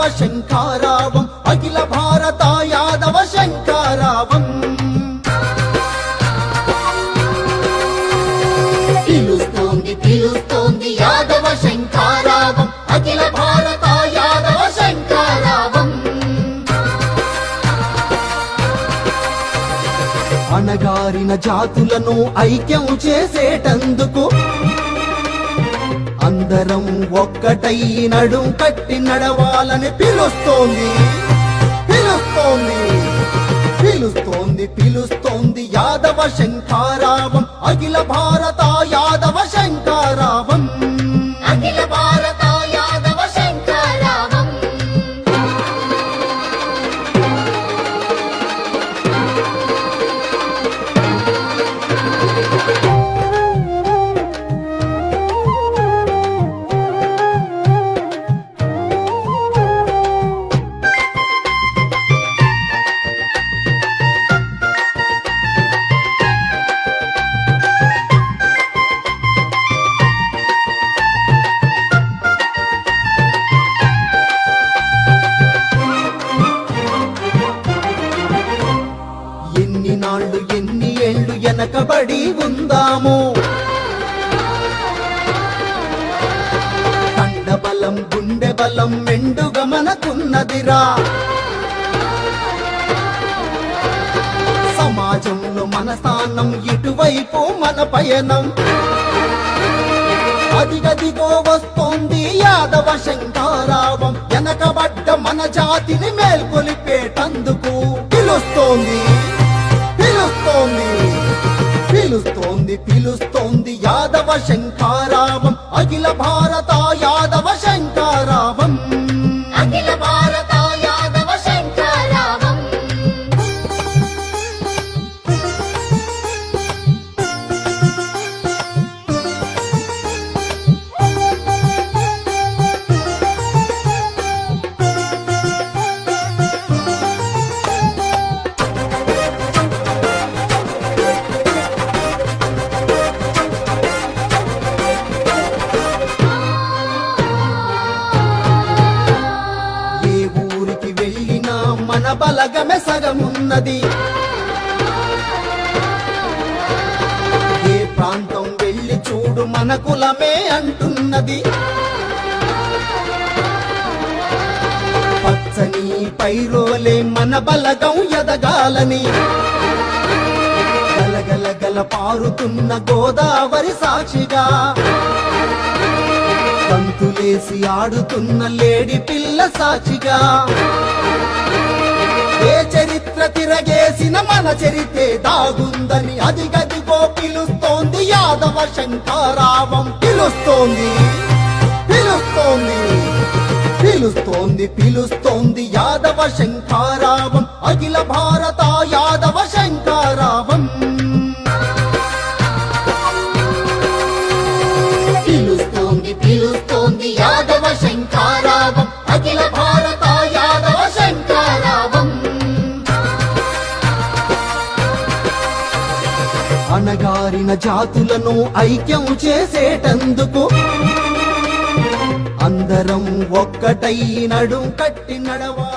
యాదవ శంకారావం అఖిల భారత యాదవ శంకారావం పిలుస్తోంది పిలుస్తోంది యాదవ శంకారావం అఖిల భారత యాదవ శంకారావం అణగారిన జాతులను ఐక్యం చేసేటందుకు అందరం ఒక్కటై నడుం కట్టి నడవాలని పిలుస్తోంది. పిలుస్తోంది. పిలుస్తోంది పిలుస్తోంది యాదవ శంఖారావం అఖిల భారత వెనకబడి ఉందాము. కండ బలం గుండె బలం మెండుగా మనకున్నదిరా. సమాజంలో మన స్థానం ఇటువైపు మన పయనం. అదిగదిగో వస్తోంది యాదవ శంకారావం వెనకబడ్డ మన జాతిని మేల్కొలిపేటందుకు పిలుస్తోంది. పిలుస్తోంది యాదవ శంఖారావం. అఖిల భారత యాదవ బలగమె సగమున్నది. ఏ ప్రాంతం వెళ్ళి చూడు మన కులమే అంటున్నది. పచ్చని పైరోలే మన బలగం ఎదగాలని. గలగల గల పారుతున్న గోదావరి సాక్షిగా. పంతులేసి ఆడుతున్న లేడి పిల్ల సాక్షిగా. ఏ చరిత్ర తిరగేసిన మన చరితే దాగుందని అది గదిగో పిలుస్తోంది యాదవ శంకరావం పిలుస్తోంది పిలుస్తోంది పిలుస్తోంది పిలుస్తోంది యాదవ శంకారావం అఖిల భారత యాదవ శంకారావం జాతులను ఐక్యం చేసేటందుకు అందరం ఒక్కటై నడుం కట్టి నడవాలని